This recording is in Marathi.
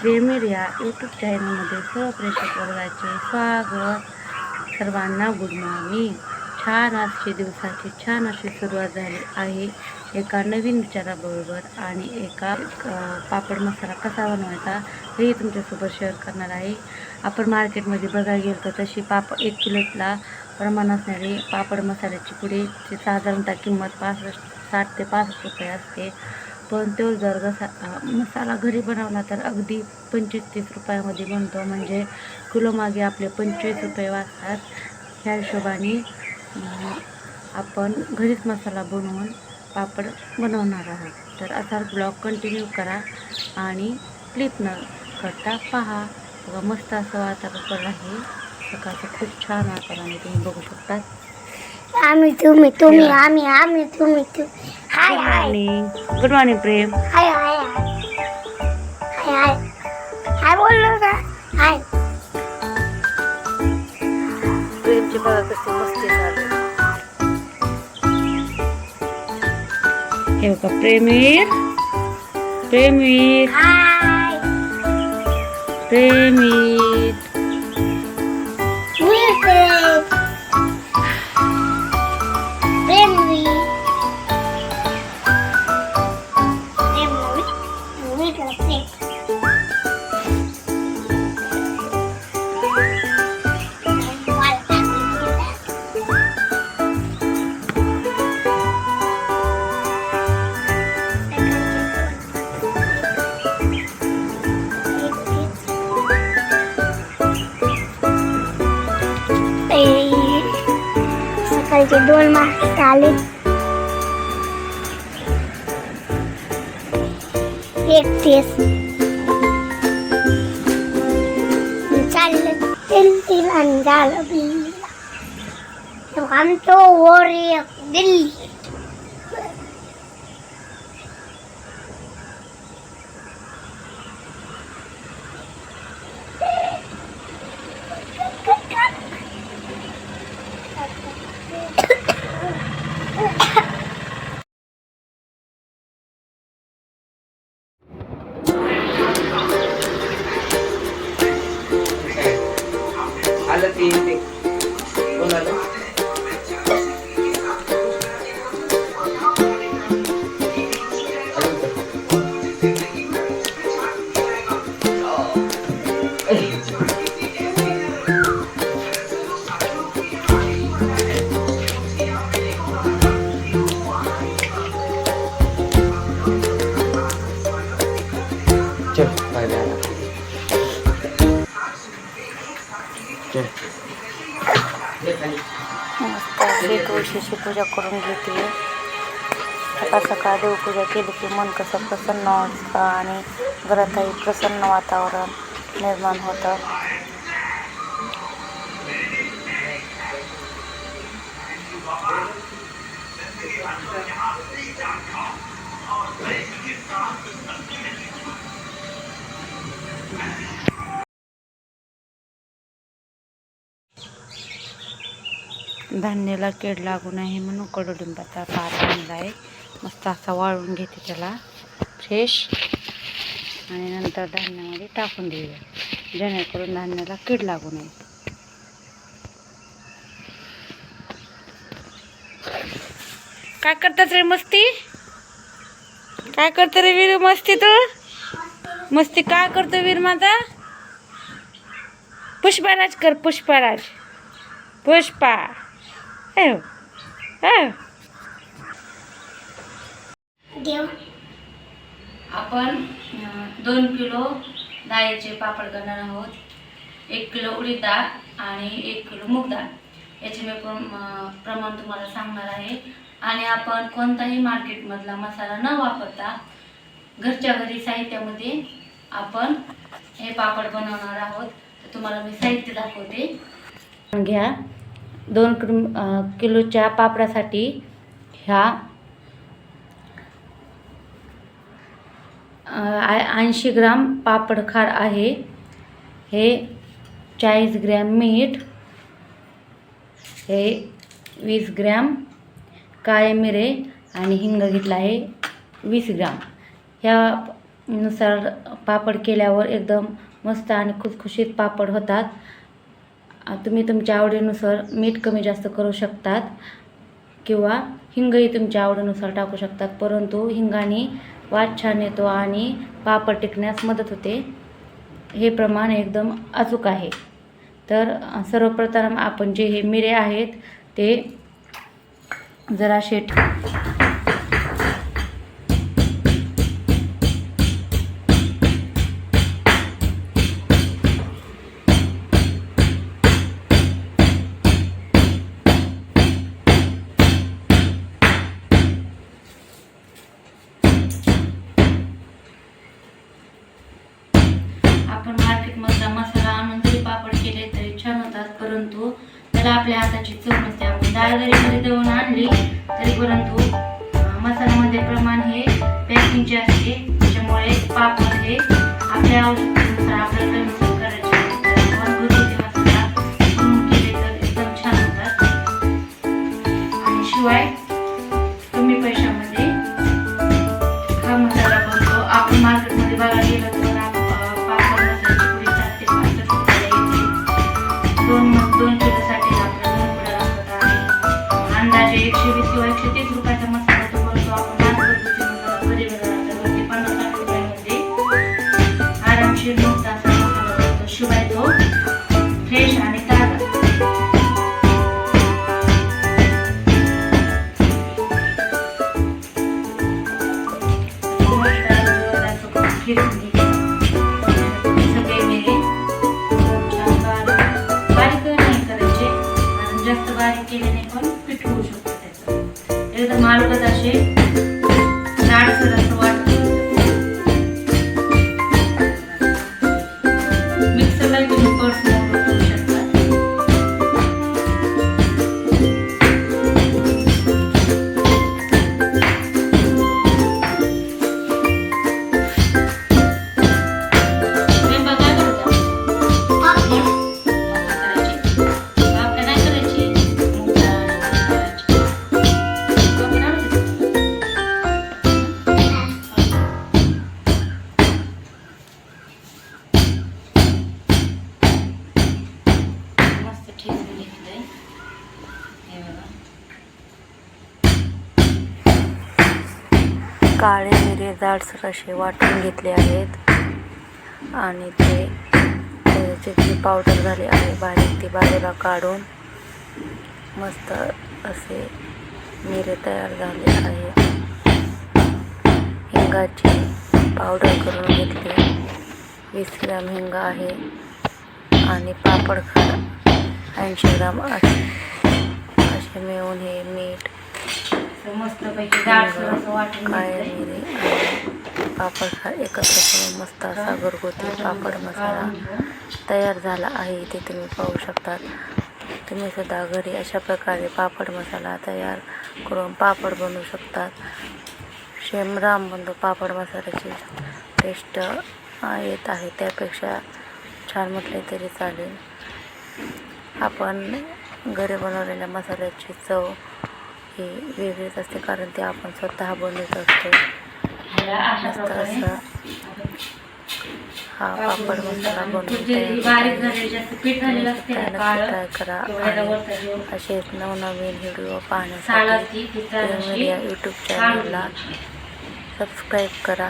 प्रेमीर या यूट्यूब चॅनलमध्ये सर्व प्रेक्षक वर्गाचे स्वागत. सर्वांना गुड मॉर्निंग छान आजची दिवसाची छान अशी सुरुवात झाली आहे. एका नवीन विचाराबरोबर आणि एका पापड मसाला कसा बनवायचा हेही तुमच्यासोबत शेअर करणार आहे. आपण मार्केटमध्ये बघायला गेलो तर तशी पाप एक किलोला प्रमाण असणारी पापड मसाल्याची पुडीची साधारणतः किंमत पासष्ट साठ ते पासष्ट रुपये असते. पण तो जर कसा मसाला घरी बनवला तर अगदी पंचवीस तीस रुपयामध्ये बनतो. म्हणजे किलो मागे आपले पंचवीस रुपये वाचतात. ह्या हिशोबाने आपण घरीच मसाला बनवून पापड बनवणार आहोत. तर असा ब्लॉग कंटिन्यू करा आणि क्लिप न करता पहा. बघा मस्त असं वातावरण आहे. सकाळचं खूप छान वातावरण तुम्ही बघू शकता. आम्ही तुम्ही तुम्ही आम्ही आम्ही तुम्ही तुम्ही. Hi good hi morning good morning Prem hi hi hi hi hi hi बोललो ना हाय प्रेमची बघा कशी मस्ती चालू आहे. हे बघा प्रेमीर प्रेमीर हाय प्रेमीर सकाळचे दोन मार्क्स आले एक तेच चाललं तेल तेल आणि झालं बिल्लीला आमचं वर एक दिल्ली मस्त अशी तुळशीची पूजा करून घेते. सकाळ सकाळ देवपूजा केली की मन कसं प्रसन्न असतं आणि घरातही प्रसन्न वातावरण निर्माण होतं. धान्याला कीड लागू नये म्हणून कडुलिंबाचा पात आणला आहे. मस्त असा वाळून घेते त्याला. फ्रेश आणि नंतर धान्यामध्ये टाकून देऊया. जेणेकरून धान्याला कीड लागू नये. काय करतात रे मस्ती? काय करतो रे वीर मस्ती तू? मस्ती काय करतो वीर माझा? पुष्पाराज कर पुष्पाराज. पुष्पा. देव. आपण दोन किलो डाळीचे पापड करणार आहोत. एक किलो उडीद डाळ आणि एक किलो मूग डाळ. याचे मी प्रमाण तुम्हाला सांगणार आहे. आणि आपण कोणताही मार्केटमधला मसाला न वापरता घरच्या घरी साहित्यामध्ये आपण हे पापड बनवणार आहोत. तर तुम्हाला मी साहित्य दाखवते. घ्या. दोन किलो किलोच्या पापडासाठी ह्या ऐंशी ग्राम पापड खार आहे. हे चाळीस ग्रॅम मीठ हे वीस ग्रॅम काळे मिरे आणि हिंग घेतला आहे वीस ग्राम. ह्या नुसार पापड केल्यावर एकदम मस्त आणि खुसखुशीत पापड होतात. तुम्ही तुमच्या आवडीनुसार मीठ कमी जास्त करू शकतात किंवा हिंगही तुमच्या आवडीनुसार टाकू शकतात. परंतु हिंगाने वाद छान येतो आणि पापड टिकण्यास मदत होते. हे प्रमाण एकदम अचूक आहे. तर सर्वप्रथम आपण जे हे मिरे आहेत ते जराशे आपण मार्केटमधला मसाला आणून जरी पापड केले तरी छान होतात परंतु त्याला आपल्या हाताची चव नसते आपण डाळ जरी मध्ये दळून आणली तरी परंतु मसाल्यामध्ये प्रमाण हे पॅकिंगचे असते त्याच्यामुळे पापड हे आपल्या आवश्यकतेनुसार आपल्याला काळे मिरे जाडसर असे वाटून घेतले आहेत. आणि ते त्याची जी पावडर झाली आहे. बारीक ती बाजूला काढून मस्त असे मिरे तयार झाले आहे. हिंगाची पावडर करून घेतली. वीस ग्राम हिंग आहे. आणि पापड खा ऐंशी ग्राम असे असे मिळून हे मीठ मस्तपैकी जाडसर असं वाटून पापड खार एकत्र करून मस्त असा घरगुती पापड मसाला तयार झाला आहे इथे तुम्ही पाहू शकतात. तुम्ही सुद्धा घरी अशा प्रकारे पापड मसाला तयार करून पापड बनवू शकतात. शेमराम बंधू पापड मसाल्याची टेस्ट येत आहे त्यापेक्षा छान म्हटले तरी चालेल. आपण घरी बनवलेल्या मसाल्याची चव ही वेगळीच असते कारण ते आपण स्वतः बनवत असतो. मस्त असा हा पापड मसाला बनवून ट्राय करा असेच नवनवीन व्हिडिओ पाहण्यासाठी मीडिया यूट्यूब चॅनलला. सबस्क्राईब करा.